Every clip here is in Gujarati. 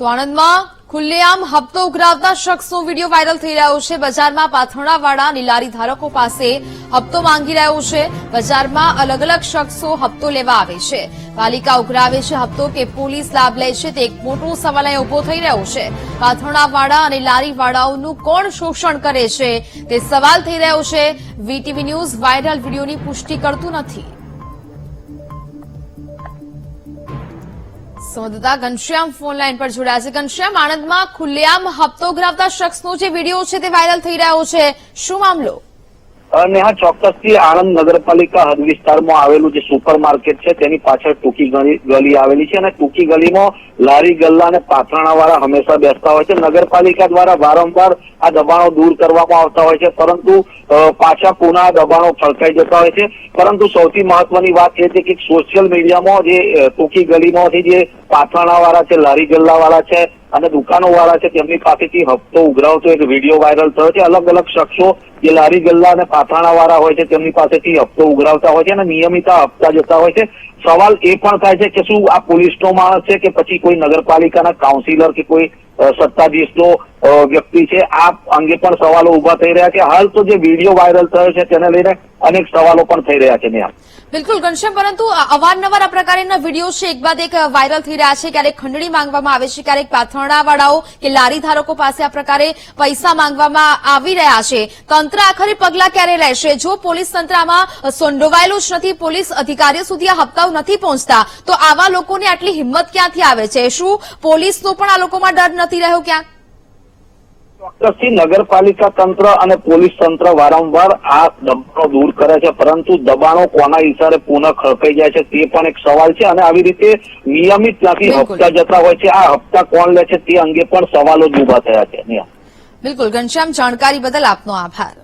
તો આણંદમાં ખુલ્લેઆમ હપ્તો ઉઘરાવતા શખ્સનો વીડિયો વાયરલ થઈ રહ્યો છે. બજારમાં પાથરણાવાળા નિલારી ધારકો પાસે હપ્તો માંગી રહ્યો છે. બજારમાં અલગ અલગ શખ્સો હપ્તો લેવા આવે છે. પાલિકા ઉઘરાવે છે હપ્તો કે પોલીસ લાભ લે છે તે એક મોટો સવાલ અહીં ઊભો થઈ રહ્યો છે. પાથરણાવાળા અને લારીવાળાઓનું કોણ શોષણ કરે છે તે સવાલ થઈ રહ્યો છે. વીટીવી ન્યૂઝ વાયરલ વિડીયોની પુષ્ટિ કરતું નથી. સંવાદદાતા ઘનશ્યામ ફોન લાઈન પર જોડાયા છે. ઘનશ્યામ, આણંદમાં ખુલ્લેઆમ હપ્તો ઉઘરાવતા શખ્સનો જે વીડિયો છે તે વાયરલ થઈ રહ્યો છે. શું મામલો? અને આ ચોક્કસથી આણંદ નગરપાલિકા હદ વિસ્તારમાં આવેલું જે સુપર માર્કેટ છે, તેની પાછળ ટૂંકી ગલી આવેલી છે અને ટૂંકી ગલીમાં લારી, ગલ્લા અને પાથરણાવાળા હંમેશા બેસતા હોય છે. નગરપાલિકા દ્વારા વારંવાર આ દબાણો દૂર કરવામાં આવતા હોય છે, પરંતુ પાછા પુનઃ દબાણો ફળકાઈ જતા હોય છે. પરંતુ સૌથી મહત્વની વાત એ છે કે સોશિયલ મીડિયામાં જે ટૂંકી ગલીમાંથી જે પાથરણાવાળા છે, લારી, ગલ્લાવાળા છે અને દુકાનો વાળા છે તેમની પાસેથી હપ્તો ઉઘરાવતો એક વીડિયો વાયરલ થયો છે. અલગ અલગ શખ્સો જે લારી ગલ્લા અને પાથાણા વાળા હોય છે, તેમની પાસેથી હપ્તો ઉઘરાવતા હોય છે અને નિયમિત હપ્તા જતા હોય છે. સવાલ એ પણ થાય છે કે શું આ પોલીસનો માણસ છે કે પછી કોઈ નગરપાલિકાના કાઉન્સિલર કે કોઈ સત્તાધીશનો વ્યક્તિ છે. આ અંગે પણ સવાલો ઊભા થઈ રહ્યા છે. હાલ તો જે વીડિયો વાયરલ થયો છે તેને લઈને અનેક સવાલો પણ થઈ રહ્યા છે નેહા બિલકુલ, ઘનશ્યામ, પરંતુ અવારનવાર આ પ્રકારના વીડિયો છે, એક બાદ એક વાયરલ થઈ રહ્યા છે. ક્યારેક ખંડણી માંગવામાં આવે છે, ક્યારેક પાથરણાવાળાઓ કે લારી ધારકો પાસે આ પ્રકારે પૈસા માંગવામાં આવી રહ્યા છે. તંત્ર આખરે પગલા ક્યારે લેશે? જો પોલીસ તંત્ર આમાં સંડોવાયેલું જ નથી, પોલીસ અધિકારીઓ સુધી આ હપ્તાઓ નથી પહોંચતા, તો આવા લોકોને આટલી હિંમત ક્યાંથી આવે છે? શું પોલીસનો પણ આ લોકોમાં ડર નથી? રહ્યો ક્યાંક ચોક્કસથી નગરપાલિકા તંત્ર અને પોલીસ તંત્ર વારંવાર આ દબાણો દૂર કરે છે પરંતુ દબાણો કોના ઇશારે પુનઃ ખડકાઈ જાય છે તે પણ એક સવાલ છે અને આવી રીતે નિયમિત ત્યાંથી હપ્તા જતા હોય છે. આ હપ્તા કોણ લે છે તે અંગે પણ સવાલો જ ઊભા થયા છે. બિલકુલ. ઘનશ્યામ જાણકારી બદલ આપનો આભાર.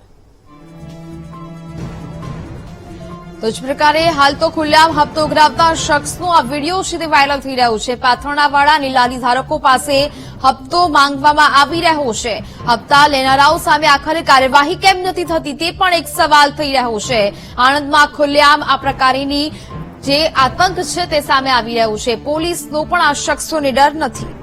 તો જ પ્રકારે હાલ તો ખુલ્લામ હપ્તો ઉઘરાવતા શખ્સનો આ વીડિયો તે વાયરલ થઈ રહ્યો છે. પાથરણાવાળા નીલાલી ધારકો પાસે હપ્તો માંગવામાં આવી રહ્યો છે. હપ્તા લેનારાઓ સામે આખરે કાર્યવાહી કેમ નથી થતી તે પણ એક સવાલ થઈ રહ્યો છે. આણંદમાં ખુલ્લેઆમ આ પ્રકારની જે આતંક છે તે સામે આવી રહ્યું છે. પોલીસનો પણ આ શખ્સોને ડર નથી.